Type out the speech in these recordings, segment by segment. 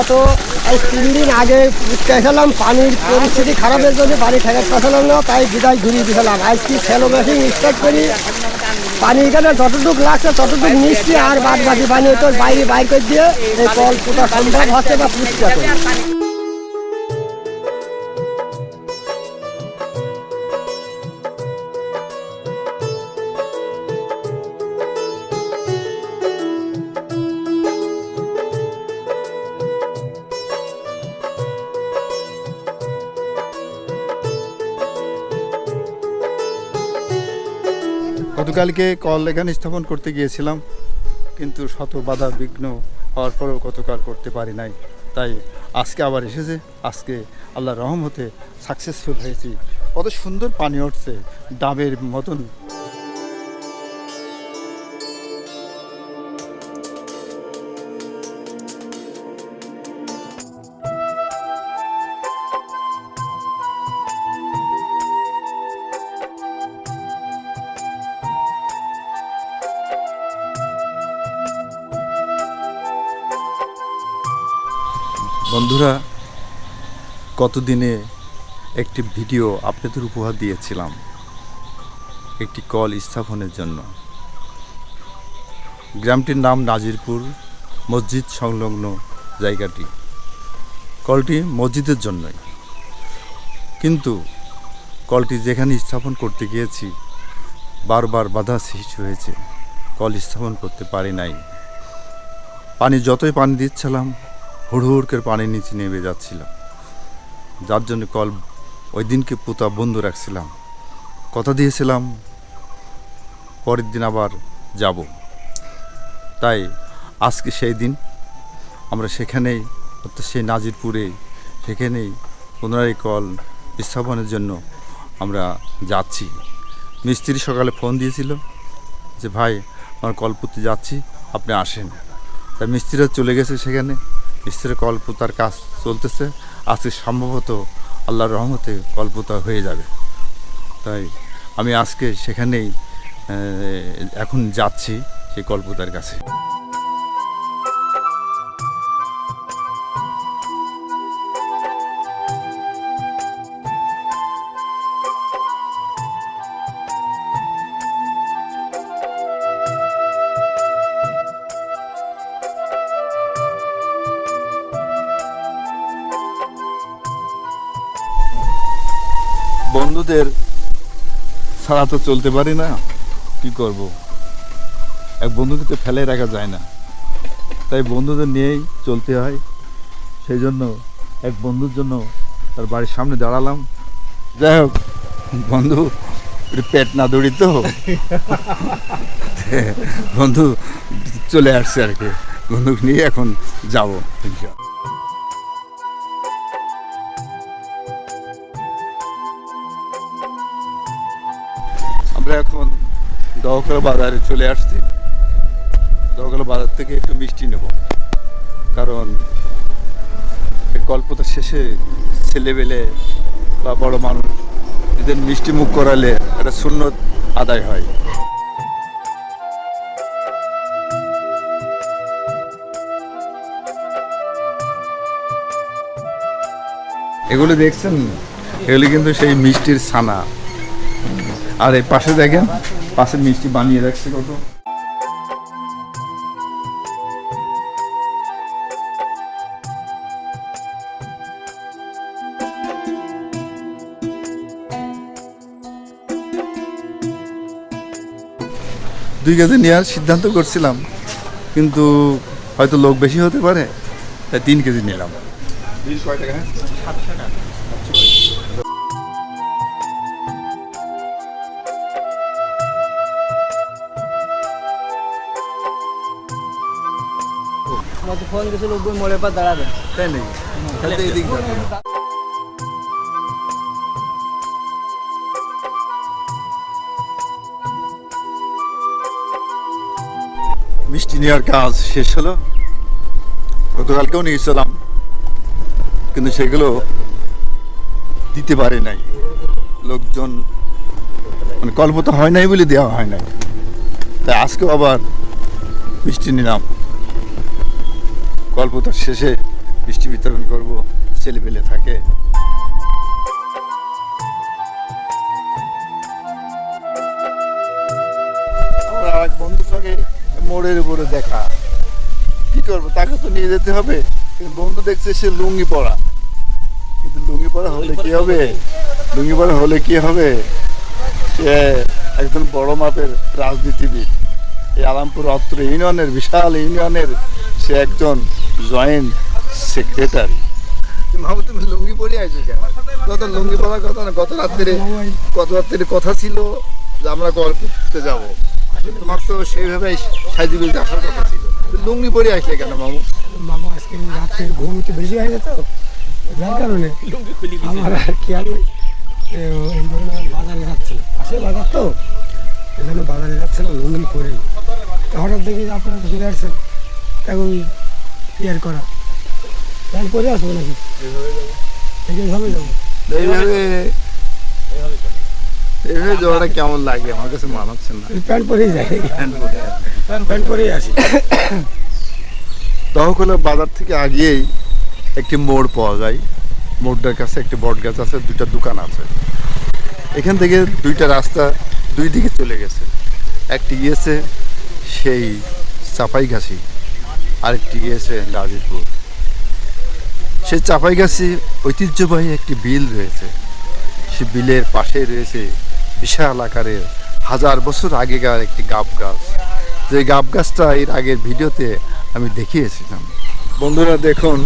গত তিন দিন আগে চাইছিলাম পানির পরিস্থিতি খারাপের জন্য পানি ঠেকাতে পারছিলাম না, তাই বিদায় ঘুরিয়ে দিয়েছিলাম আজকে সেলো মেশিন স্টার্ট করি। পানি এখানে যতটুকু লাগছে ততটুকু মিষ্টি আর বাদ বাকি পানি তো বাইরে বাইর দিয়ে এই কল পোটা সম্ভব হচ্ছে বা পুষ্টা গতকালকে কল এখানে স্থাপন করতে গিয়েছিলাম, কিন্তু শত বাধা বিঘ্ন হওয়ার পরেও গতকাল করতে পারি নাই। তাই আজকে আবার এসেছে, আজকে আল্লাহ রহমতে সাকসেসফুল হয়েছি। কত সুন্দর পানি উঠছে, ডাবের মতন। কতদিনে একটি ভিডিও আপনাদের উপহার দিয়েছিলাম। একটি কল স্থাপনের জন্য। গ্রামটির নাম নাজিরপুর, মসজিদ সংলগ্ন জায়গাটি। কলটি মসজিদের জন্যই। কিন্তু কলটি যেখানে স্থাপন করতে গিয়েছি, বারবার বাধা সৃষ্টি হয়েছে। কল স্থাপন করতে পারি নাই। পানি যতই পানি দিচ্ছিলাম হুড় হুড় করে পানির নিচে নেমে যাচ্ছিল যার জন্য কল ওই দিনকে পুতা বন্ধ রাখছিলাম। কথা দিয়েছিলাম, পরের দিন আবার যাব। তাই আজকে সেই দিন আমরা সেখানেই, অর্থাৎ সেই নাজিরপুরে সেখানেই পুনরায় কল স্থাপনের জন্য আমরা যাচ্ছি। মিস্ত্রি সকালে ফোন দিয়েছিল যে, ভাই, আমার কল কলপুতে যাচ্ছি, আপনি আসেন। তাই মিস্ত্রিরা চলে গেছে সেখানে। মিস্ত্রির কল কলপুতার কাজ চলতেছে। আজকে সম্ভবত আল্লাহর রহমতে কল্পতা হয়ে যাবে। তাই আমি আজকে সেখানেই এখন যাচ্ছি সেই কল্পতার কাছে। ছাড়া তো চলতে পারি না। কি করব? এক বন্ধুকে তো ফেলে রাখা যায় না। তাই বন্ধুদের নিয়েই চলতে হয়। সেই জন্য এক বন্ধুর জন্য তার বাড়ির সামনে দাঁড়ালাম। যাই হোক, বন্ধু পেট না দৌড়ি তো। বন্ধু, চলে আসছে আর কি। বন্ধুকে নিয়ে এখন যাব। দহকলা বাজারে চলে আসছি। দহকলা বাজার থেকে একটু মিষ্টি নেব। কারণ গল্পটা শেষে ছেলেবেলে বা বড় মানুষ এদের মিষ্টি মুখ করালে একটা শূন্য আদায় হয়। এগুলো দেখছেন? এগুলি কিন্তু সেই মিষ্টির ছানা। আর এই পাশে দেখেন পাশে মিষ্টি বানিয়ে রাখছে কত। দুই কেজি নেওয়ার সিদ্ধান্ত করছিলাম কিন্তু হয়তো লোক বেশি হতে পারে তাই তিন কেজি নিলাম। কয় টাকা। মোড়ের পর দাঁড়াবে। তাই নাকি? এদিক মিষ্টি নেওয়ার কাজ শেষ হলো। গতকালকেও নিয়েছিলাম কিন্তু সেগুলো দিতে পারে নাই। লোকজন মানে কল্পতা হয় নাই বলে দেওয়া হয় নাই। তাই আজকেও আবার মিষ্টি নিলাম। কল্পতার শেষে মিষ্টি বিতরণ করব ছেলে পেলে থাকে বন্ধুর সঙ্গে মোড়ের উপরে দেখা। কি করব? তাকে তো নিয়ে যেতে হবে। বন্ধু দেখছে সে লুঙ্গি পরা। কিন্তু লুঙ্গি পরা হলে কি হবে? লুঙ্গি পরা হলে কি হবে? সে একজন বড় মাপের রাজনীতিবিদ। এই আলামপুর অত্র ইউনিয়নের, বিশাল ইউনিয়নের সে একজন জয়েন্ট সেক্রেটারি। মামু তুমি লুঙ্গি পরে আইছো কেন? কত লুঙ্গি পরার কথা না? গত রাত্রে গত রাত্রে কথা ছিল যে আমরা গল্প করতে যাব। তোমার তো সেইভাবে সাইজি বিলতে আসার কথা ছিল। লুঙ্গি পরে আসলে কেন মামু? মামা আজকে রাত্রে ঘুম একটু বেশি হয়ে যেত যার কারণে আমার আর এই জন্য বাজারে যাচ্ছিল পাশে বাজার তো? জন্য বাজারে যাচ্ছিল লুঙ্গি পরে। তা হঠাৎ দেখি আপনারা ঘুরে আসছেন। এখন করা। প্যান্ট পরে আসব নাকি? এইভাবে যাব। এইভাবে এইভাবে যাওয়াটা কেমন লাগে? আমার কাছে মানাচ্ছে না। প্যান্ট পরেই যাই। প্যান্ট পরেই আসি। দহকলা বাজার থেকে আগিয়েই একটি মোড় পাওয়া যায়। মোড়টার কাছে একটি বট গাছ আছে দুইটা দোকান আছে। এখান থেকে দুইটা রাস্তা দুই দিকে চলে গেছে। একটি গিয়েছে সেই চাপাইগাছি আরেকটি গিয়েছে নাজিরপুর সেই চাপাইগাছি ঐতিহ্যবাহী একটি বিল রয়েছে। সে বিলের পাশে রয়েছে বিশাল আকারের হাজার বছর আগেকার একটি গাব গাছ। যে গাব গাছটা এর আগের ভিডিওতে আমি দেখিয়েছিলাম। বন্ধুরা দেখুন,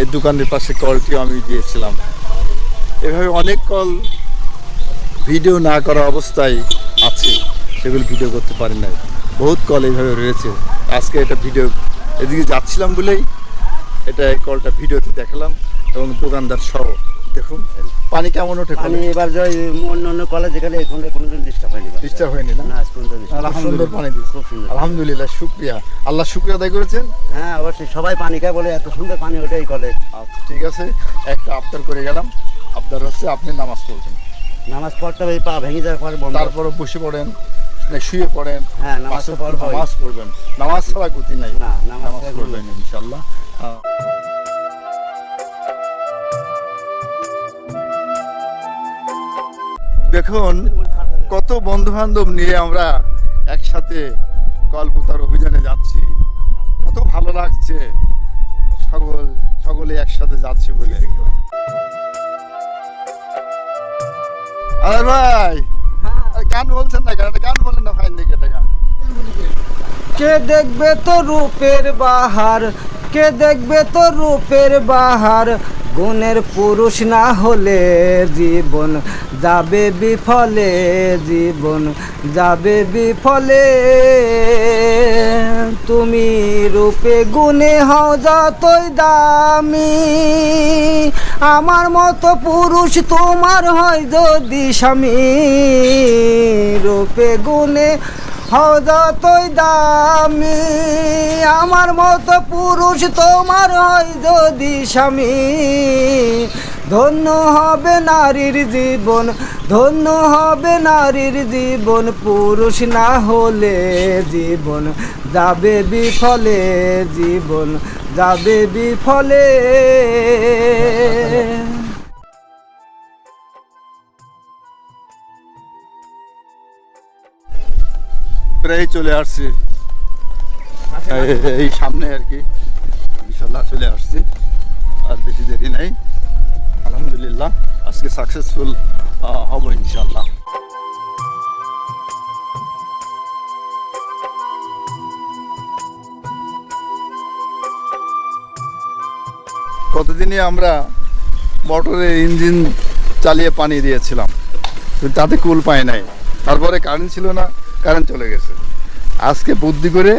এই দোকানের পাশে কলটিও আমি দিয়েছিলাম। এভাবে অনেক কল ভিডিও না করা অবস্থায় আছে। সেগুলো ভিডিও করতে পারি নাই। বহুত কল এইভাবে রয়েছে। আজকে এটা ভিডিও এদিকে যাচ্ছিলাম বলেই এটা কলটা ভিডিওতে দেখালাম এবং দোকানদার সহ দেখুন পানি কেমন ওঠে পানি এবার যাই অন্য অন্য কলেজ যেখানে এখন কোনোদিন ডিস্টার্ব হয়নি ডিস্টার্ব হয়নি না? সুন্দর পানি খুব সুন্দর আলহামদুলিল্লাহ শুক্রিয়া। আল্লাহ শুক্রিয়া আদায় করেছেন? হ্যাঁ অবশ্যই। সবাই পানি খায় বলে এত সুন্দর পানি ওঠে এই কলে। আচ্ছা ঠিক আছে একটা আবদার করে গেলাম। আবদার হচ্ছে আপনি নামাজ পড়বেন। নামাজ পড়তে হবে পা ভেঙে যাওয়ার পর তারপরে বসে পড়েন। না শুয়ে পড়েন হ্যাঁ, নামাজ নামাজ পড়বেন। নামাজ ছাড়া গতি নাই। না, নামাজ পড়বেন ইনশাল্লাহ দেখুন কত বন্ধু বান্ধব নিয়ে আমরা একসাথে কলকাতার অভিযানে যাচ্ছি। কত ভালো লাগছে। সকল সকলে একসাথে যাচ্ছি বলে। আরে ভাই! গান বলছেন না কেন? গান বলেন না ফাইন এটা গান। কে দেখবে তো রূপের বাহার? কে দেখবে তো রূপের বাহার? গুণের পুরুষ না হলে জীবন যাবে বিফলে, জীবন যাবে বিফলে। তুমি রূপে গুণে হও যতই দামি। আমার মতো পুরুষ তোমার হয় যদি স্বামী। রূপে গুণে হও যতই দামি। আমার মতো পুরুষ তোমার হয় যদি স্বামী। ধন্য হবে নারীর জীবন ধন্য হবে নারীর জীবন পুরুষ না হলে জীবন যাবে বিফলে জীবন যাবে বিফলে। প্রায় চলে আসছি। এই- এই সামনে আর কি। ইনশাল্লাহ চলে আসছি। আর বেশি দেরি নাই। আলহামদুলিল্লাহ আজকে সাকসেসফুল হব ইনশাল্লাহ কতদিনই আমরা মোটরের ইঞ্জিন চালিয়ে পানি দিয়েছিলাম তাতে কুল পায় নাই। তারপরে কারেন্ট ছিল না কারেন্ট চলে গেছে। আজকে বুদ্ধি করে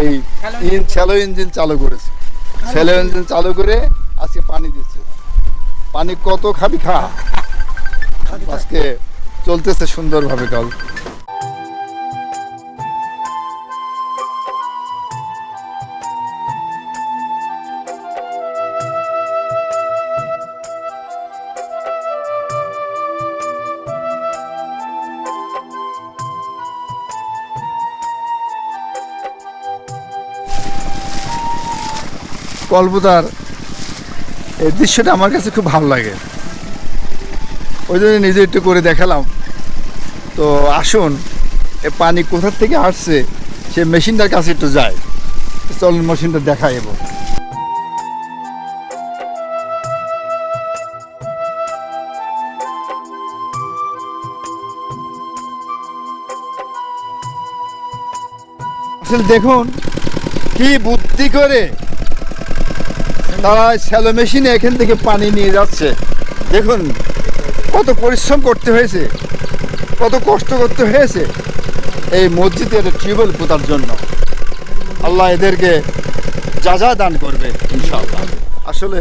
এই শ্যালো ইঞ্জিন চালু করেছে। শ্যালো ইঞ্জিন চালু করে আজকে পানি দিচ্ছে পানি কত খাবি খা। আজকে চলতেছে সুন্দরভাবে কাল কল্পতার এই দৃশ্যটা আমার কাছে খুব ভালো লাগে। ওই জন্য নিজে একটু করে দেখালাম। তো আসুন, এ পানি কোথার থেকে আসছে, সে মেশিনটার কাছে একটু যায় চলুন মেশিনটা এবার। আসলে দেখুন, কি বুদ্ধি করে তারা শ্যালো মেশিনে এখান থেকে পানি নিয়ে যাচ্ছে। দেখুন, কত পরিশ্রম করতে হয়েছে, কত কষ্ট করতে হয়েছে এই মসজিদে একটা টিউবওয়েল পোতার জন্য। আল্লাহ এদেরকে যা যা দান করবে আসলে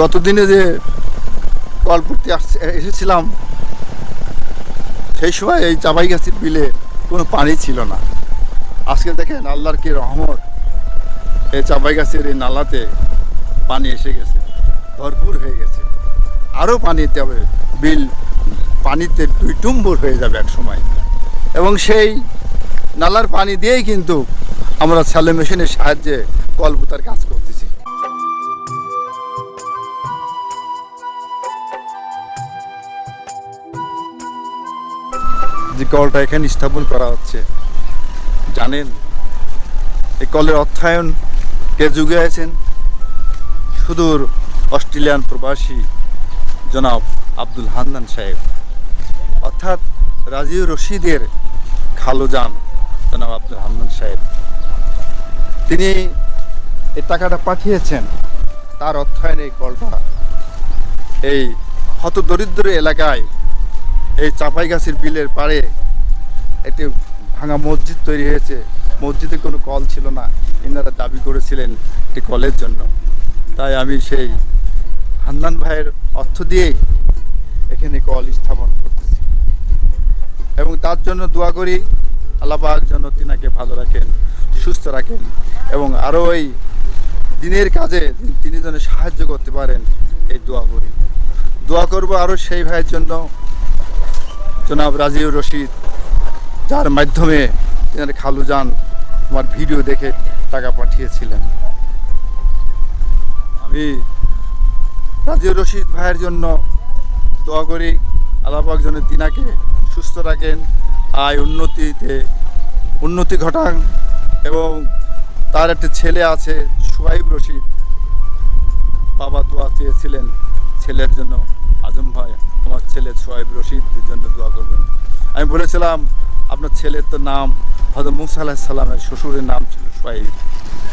গতদিনে যে কলপুরতে আসছে, এসেছিলাম, সেই সময় এই চাপাই গাছের বিলে কোনো পানি ছিল না। আজকে দেখেন আল্লাহর কি রহমত। এই চাপাই গাছের এই নালাতে পানি এসে গেছে, ভরপুর হয়ে গেছে। আরও পানিতে হবে, বিল পানিতে দুই টুম্বুর হয়ে যাবে এক সময়। এবং সেই নালার পানি দিয়েই কিন্তু আমরা স্যালো মেশিনের সাহায্যে কলপুতার কাজ করতেছি। যে কলটা এখানে স্থাপন করা হচ্ছে, জানেন? এই কলের অর্থায়ন কে যুগে আছেন? সুদূর অস্ট্রেলিয়ান প্রবাসী জনাব আব্দুল হান্নান সাহেব। অর্থাৎ রাজিউর রশিদের খালুজান জনাব আব্দুল হান্নান সাহেব। তিনি এই টাকাটা পাঠিয়েছেন। তার অর্থায়নে এই কলটা এই হত দরিদ্র এলাকায় এই চাপাই গাছের বিলের পাড়ে একটি ভাঙা মসজিদ তৈরি হয়েছে। মসজিদে কোনো কল ছিল না। ইনারা দাবি করেছিলেন একটি কলের জন্য। তাই আমি সেই হান্নান ভাইয়ের অর্থ দিয়েই এখানে কল স্থাপন করতেছি। এবং তার জন্য দোয়া করি আল্লাপাক যেন তিনাকে ভালো রাখেন, সুস্থ রাখেন এবং আরও এই দিনের কাজে তিনি যেন সাহায্য করতে পারেন, এই দোয়া করি। দোয়া করব আরও সেই ভাইয়ের জন্য। জনাব রাজিউর রশিদ, যার মাধ্যমে তিনার খালু যান আমার ভিডিও দেখে টাকা পাঠিয়েছিলেন। আমি রাজিউর রশিদ ভাইয়ের জন্য দোয়া করি আল্লাপাক যেন তিনাকে সুস্থ রাখেন, আয় উন্নতিতে উন্নতি ঘটান এবং তার একটা ছেলে আছে, সুহাইব রশিদ। বাবা দোয়া চেয়েছিলেন ছেলের জন্য, আজম ভাই, আমার ছেলে সোহাইব রশিদের জন্য দোয়া করবেন। আমি বলেছিলাম, আপনার ছেলের তো নাম হয়তো মুসা আলাহ সাল্লামের শ্বশুরের নাম ছিল সোয়াইব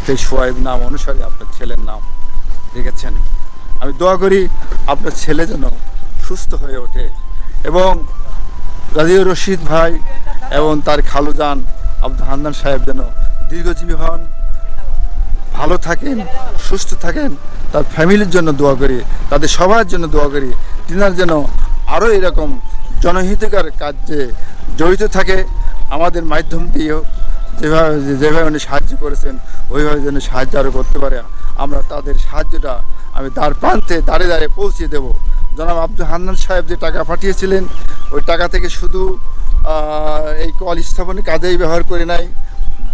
সেই সোহাইব নাম অনুসারে আপনার ছেলের নাম রেখেছেন। আমি দোয়া করি আপনার ছেলে যেন সুস্থ হয়ে ওঠে। এবং রাজিউর রশিদ ভাই এবং তার খালুজান আব্দুল হান্নান সাহেব যেন দীর্ঘজীবী হন, ভালো থাকেন, সুস্থ থাকেন, তার ফ্যামিলির জন্য দোয়া করি, তাদের সবার জন্য দোয়া করি, তিনার যেন আরও এরকম জনহিতকার কাজে জড়িত থাকে, আমাদের মাধ্যম দিয়েও যেভাবে যেভাবে উনি সাহায্য করেছেন, ওইভাবে যেন সাহায্য আরও করতে পারে। আমরা তাদের সাহায্যটা আমি দ্বার প্রান্তে দাঁড়ে দাঁড়ে পৌঁছে দেব। জনাব আব্দুল হান্নান সাহেব যে টাকা পাঠিয়েছিলেন, ওই টাকা থেকে শুধু এই কল স্থাপনের কাজেই ব্যবহার করে নাই।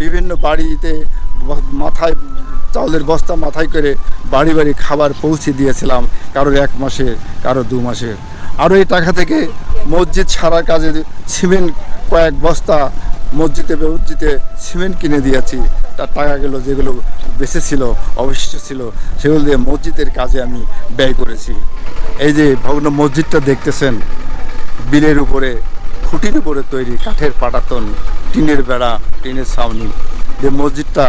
বিভিন্ন বাড়িতে মাথায়, চাউলের বস্তা মাথায় করে বাড়ি বাড়ি খাবার পৌঁছে দিয়েছিলাম, কারোর এক মাসে কারও দু মাসে। আরও এই টাকা থেকে মসজিদ সারা কাজে সিমেন্ট কয়েক বস্তা মসজিদে মসজিদে সিমেন্ট কিনে দিয়েছি। তার টাকাগুলো যেগুলো বেঁচে ছিল, অবশিষ্ট ছিল, সেগুলো দিয়ে মসজিদের কাজে আমি ব্যয় করেছি। এই যে ভগ্ন মসজিদটা দেখতেছেন, বিলের উপরে, খুঁটির উপরে তৈরি কাঠের পাটাতন, টিনের বেড়া, টিনের ছাউনি যে মসজিদটা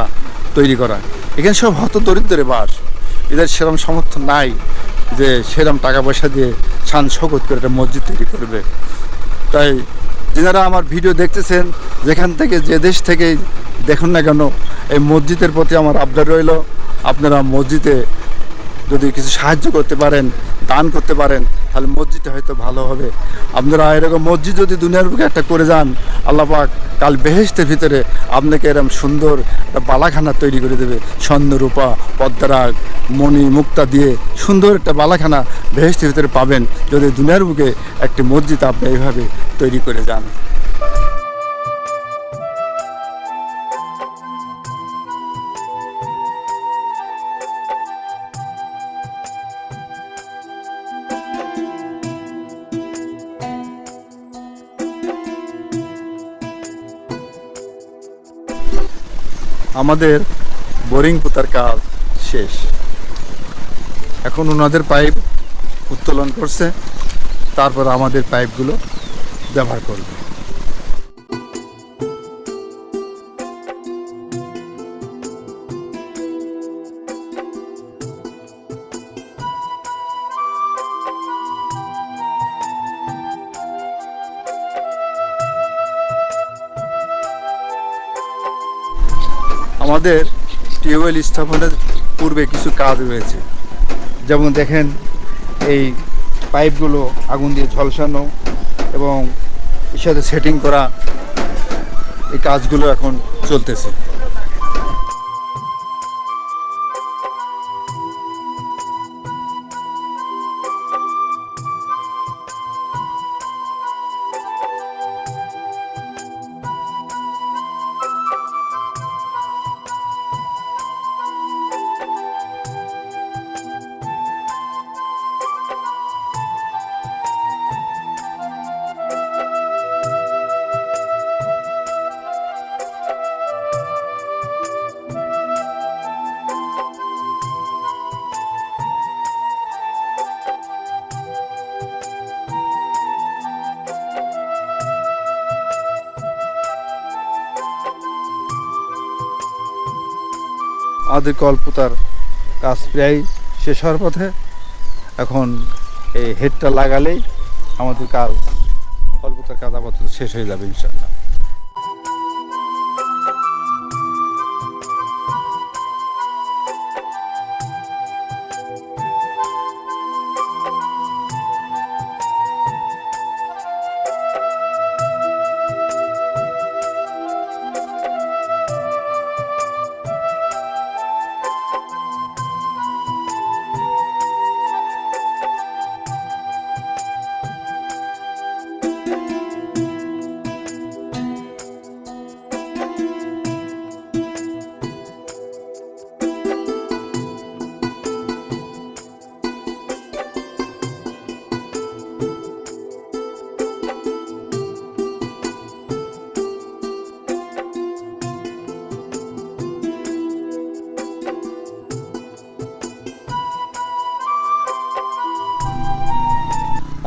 তৈরি করা। এখানে সব হত দরিদ্রের বাস। এদের সেরম সামর্থ্য নাই যে সেরম টাকা পয়সা দিয়ে শান শকত করে একটা মসজিদ তৈরি করবে। তাই যারা আমার ভিডিও দেখতেছেন, যেখান থেকে যে দেশ থেকে দেখুন না কেন, এই মসজিদের প্রতি আমার আবদার রইল। আপনারা মসজিদে যদি কিছু সাহায্য করতে পারেন, দান করতে পারেন, তাহলে মসজিদটা হয়তো ভালো হবে। আপনারা এরকম মসজিদ যদি দুনিয়ার বুকে একটা করে যান, আল্লাহ পাক কাল বেহেস্তের ভিতরে আপনাকে এরকম সুন্দর একটা বালাখানা তৈরি করে দেবে। স্বর্ণ রূপা পদ্মারাগ, মণি, মুক্তা দিয়ে সুন্দর একটা বালাখানা বেহেস্তের ভিতরে পাবেন। যদি দুনিয়ার বুকে একটি মসজিদ আপনি এইভাবে তৈরি করে যান। আমাদের বোরিং পোতার কাজ শেষ। এখন ওনাদের পাইপ উত্তোলন করছে, তারপর আমাদের পাইপগুলো ব্যবহার করবে। আমাদের টিউবওয়েল স্থাপনের পূর্বে কিছু কাজ রয়েছে। যেমন দেখেন, এই পাইপগুলো আগুন দিয়ে ঝলসানো এবং এর সাথে সেটিং করা এই কাজগুলো এখন চলতেছে। আমাদের কল্পতার কাজ প্রায় শেষ হওয়ার পথে এখন এই হেডটা লাগালেই আমাদের কাজ কল্পতার কাজ আপাতত শেষ হয়ে যাবে ইনশাল্লাহ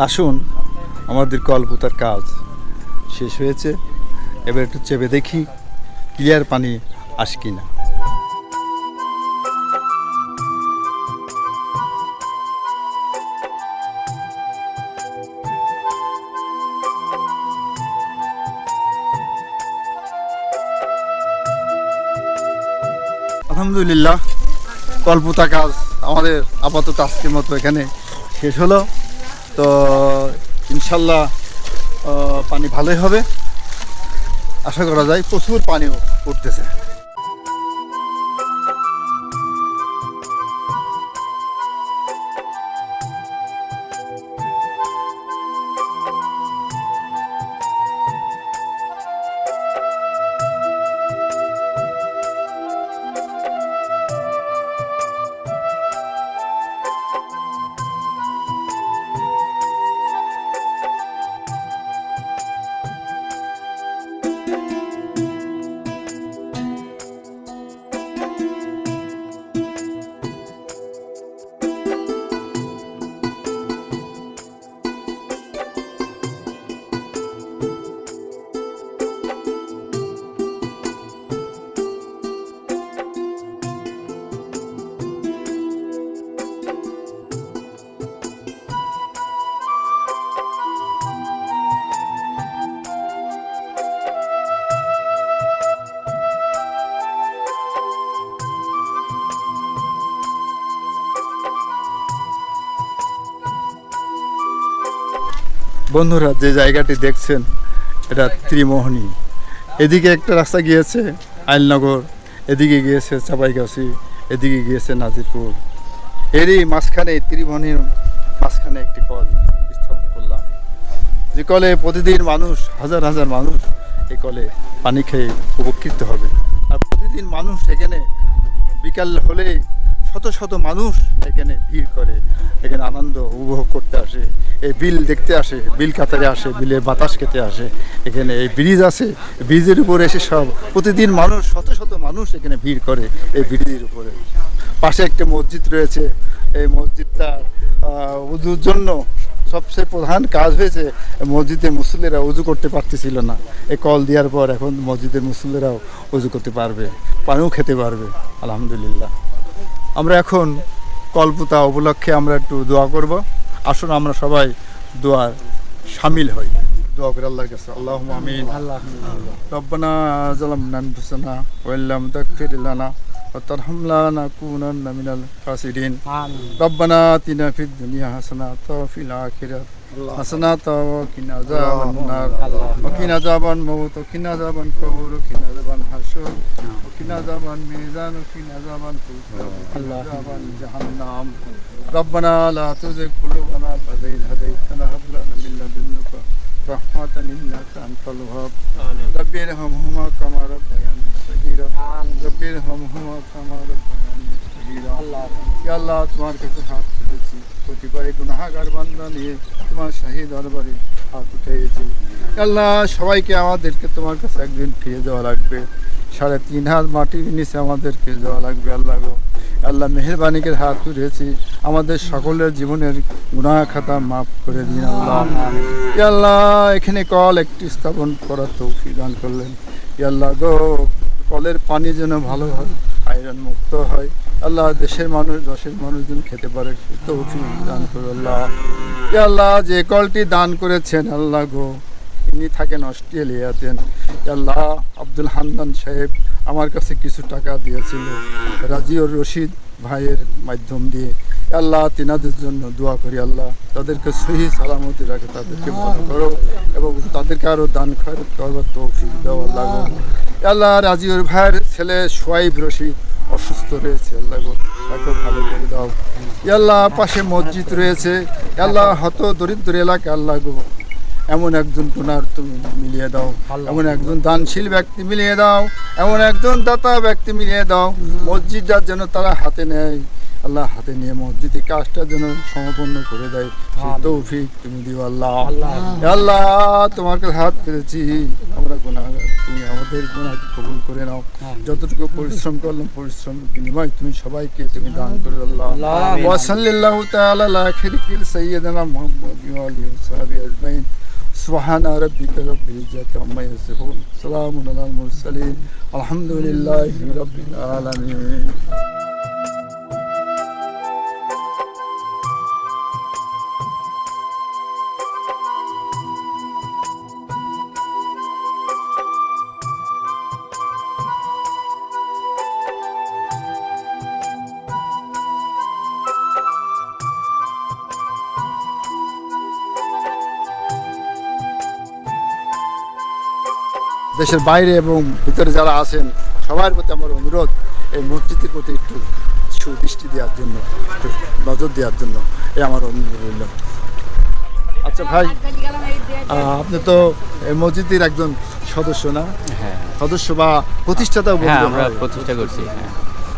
আসুন, আমাদের কলপুতার কাজ শেষ হয়েছে। এবার একটু চেপে দেখি, ক্লিয়ার পানি আস কি না আলহামদুলিল্লাহ কল্পতা কাজ আমাদের আপাতত আজকের মতো এখানে শেষ হলো। তো ইনশাল্লাহ পানি ভালোই হবে। আশা করা যায় প্রচুর পানিও উঠতেছে। বন্ধুরা, যে জায়গাটি দেখছেন, এটা ত্রিমোহনী। এদিকে একটা রাস্তা গিয়েছে আইলনগর এদিকে গিয়েছে চাপাইগাছি, এদিকে গিয়েছে নাজিরপুর। এরই মাঝখানে, ত্রিমোহনীর মাঝখানে একটি কল স্থাপন করলাম। যে কলে প্রতিদিন মানুষ, হাজার হাজার মানুষ এই কলে পানি খেয়ে উপকৃত হবে। আর প্রতিদিন মানুষ এখানে বিকাল হলেই শত শত মানুষ এখানে ভিড় করে, এখানে আনন্দ উপভোগ করতে আসে। এই বিল দেখতে আসে, বিল কাতারে আসে, বিলের বাতাস খেতে আসে। এখানে এই ব্রিজ আছে ব্রিজের উপরে এসে সব, প্রতিদিন মানুষ, শত শত মানুষ এখানে ভিড় করে এই ব্রিজের উপরে। পাশে একটা মসজিদ রয়েছে, এই মসজিদটা উজুর জন্য সবচেয়ে প্রধান কাজ হয়েছে, মসজিদে মুসল্লিরা উজু করতে পারতেছিল না। এই কল দেওয়ার পর এখন মসজিদের মুসল্লিরাও উজু করতে পারবে, পানিও খেতে পারবে, আলহামদুলিল্লাহ। আমরা এখন কল্পতা উপলক্ষে আমরা একটু দোয়া করব। আসুন আমরা সবাই দোয়ার সামিল হই। দোয়া করে আল্লাহর কাছে। আল্লাহ আমিন। আল্লাহ রব্বানা জালামনা আনফুসানা ওয়া ইল্লাম তাগফির লানা। وترحمنا لنكونن من الخاسرين ربنا آتنا في الدنيا حسنة وفي الآخرة حسنة وقنا عذاب النار وقنا عذاب الموت وقنا عذاب القبر وقنا عذاب الحشر وقنا عذاب الميزان وقنا عذاب الفسوق وقنا عذاب جهنم ربنا لا تزغ قلوبنا بعد إذ هديتنا هب لنا من لدنك رحمة إنك أنت الوهاب رب ارحمهما كما ربياني صغيرا ফের হম হুমার আমার আল্লাহ তোমার কাছে হাত তুলেছি প্রতিবারে গুনাহাগার বান্ধা নিয়ে তোমার শাহী দরবারে হাত উঠেছি আল্লাহ সবাইকে আমাদেরকে তোমার কাছে একদিন ফিরে দেওয়া লাগবে সাড়ে তিন হাত মাটির নিচে আমাদেরকে দেওয়া লাগবে আল্লাহ গো আল্লাহ মেহরবানিকের হাত তুলেছি আমাদের সকলের জীবনের গুণা খাতা মাফ করে দিন আল্লাহ আল্লাহ এখানে কল একটি স্থাপন করার তৌফি দান করলেন আল্লাহ গো কলের পানি যেন ভালো হয়, আয়রন মুক্ত হয়। আল্লাহ দেশের মানুষ, দশের মানুষ যেন খেতে পারে দান করে আল্লাহ। আল্লাহ, যে কলটি দান করেছেন, আল্লাহ গো, ইনি থাকেন অস্ট্রেলিয়াতেন। আল্লাহ, আব্দুল হান্নান সাহেব আমার কাছে কিছু টাকা দিয়েছিল, রাজিউর রশিদ ভাইয়ের মাধ্যম দিয়ে। আল্লাহ, তিনাদের জন্য দোয়া করি আল্লাহ, তাদেরকে সহি সালামতি রাখে, তাদেরকে ভালো করো এবং তাদেরকে আরও দান খয়রত করবার তৌফিক দাও আল্লাহ আল্লাহ রাজিউর ভাইয়ের ছেলে সোয়াইব রশিদ অসুস্থ রয়েছে আল্লাহ গো তাকে ভালো করে দাও। আল্লাহ পাশে মসজিদ রয়েছে। আল্লাহ হত দরিদ্র এলাকা আল্লাহ গো এমন একজন গুনার তুমি মিলিয়ে দাও। এমন একজন দানশীল ব্যক্তি মিলিয়ে দাও। এমন একজন দাতা ব্যক্তি মিলিয়ে দাও। মসজিদ যার যেন তারা হাতে নেয়। আল্লাহ হাতে নিয়ে মসজিদের কাজটা যেন সম্পন্ন করে দেয় সেই তৌফিক তুমি দিও আল্লাহ এ আল্লাহ তোমার কাছে হাত পেরেছি আমরা গুণাগার তুমি আমাদের গুণা কবুল করে নাও যতটুকু পরিশ্রম করলাম পরিশ্রম বিনিময় তুমি সবাইকে তুমি দান করে আল্লাহ ওয়াসাল্লাল্লাহু তাআলা আলা আখিরিল সাইয়্যিদিনা মুহাম্মদ ওয়া আলিহি ওয়া সাহবিহি আজমাইন سبحان ربك رب العزة عما يصفون سلام على المرسلين الحمد لله رب العالمين দেশের বাইরে এবং ভিতরে যারা আছেন সবার প্রতি আমার অনুরোধ এই মসজিদের প্রতি একটু সুদৃষ্টি দেওয়ার জন্য একটু নজর দেওয়ার জন্য এই আমার অনুরোধ রইল। আচ্ছা ভাই আপনি তো এই মসজিদের একজন সদস্য না? হ্যাঁ। সদস্য বা প্রতিষ্ঠাতা হ্যাঁ আমরা। প্রতিষ্ঠা করছি হ্যাঁ।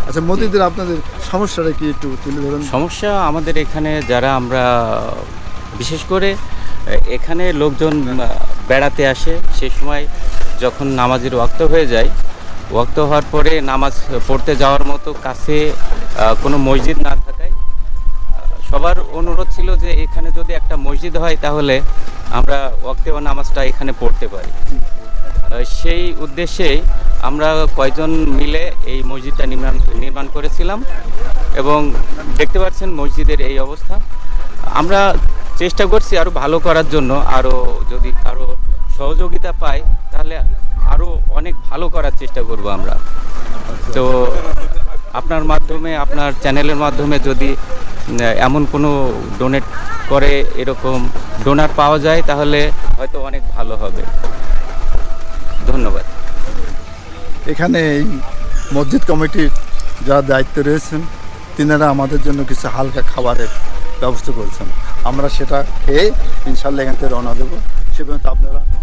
আচ্ছা মসজিদের আপনাদের সমস্যাটা কি একটু তুলে ধরুন? সমস্যা আমাদের এখানে যারা আমরা বিশেষ করে এখানে লোকজন বেড়াতে আসে সে সময় যখন নামাজের ওয়াক্ত হয়ে যায়, ওয়াক্ত হওয়ার পরে নামাজ পড়তে যাওয়ার মতো কাছে কোনো মসজিদ না থাকায় সবার অনুরোধ ছিল যে এখানে যদি একটা মসজিদ হয় তাহলে আমরা ওয়াক্তে নামাজটা এখানে পড়তে পারি। সেই উদ্দেশ্যে আমরা কয়জন মিলে এই মসজিদটা নির্মাণ নির্মাণ করেছিলাম এবং দেখতে পাচ্ছেন মসজিদের এই অবস্থা। আমরা চেষ্টা করছি আরও ভালো করার জন্য আরও যদি আরও সহযোগিতা পাই তাহলে আরও অনেক ভালো করার চেষ্টা করব আমরা। তো আপনার মাধ্যমে, আপনার চ্যানেলের মাধ্যমে যদি এমন কোনো ডোনেট করে এরকম ডোনার পাওয়া যায়, তাহলে হয়তো অনেক ভালো হবে। ধন্যবাদ। এখানে এই মসজিদ কমিটির যারা দায়িত্ব রয়েছেন, তিনারা আমাদের জন্য কিছু হালকা খাবারের ব্যবস্থা করেছেন। আমরা সেটা খেয়ে ইনশাল্লাহ এখান থেকে রওনা দেবো। সে পর্যন্ত আপনারা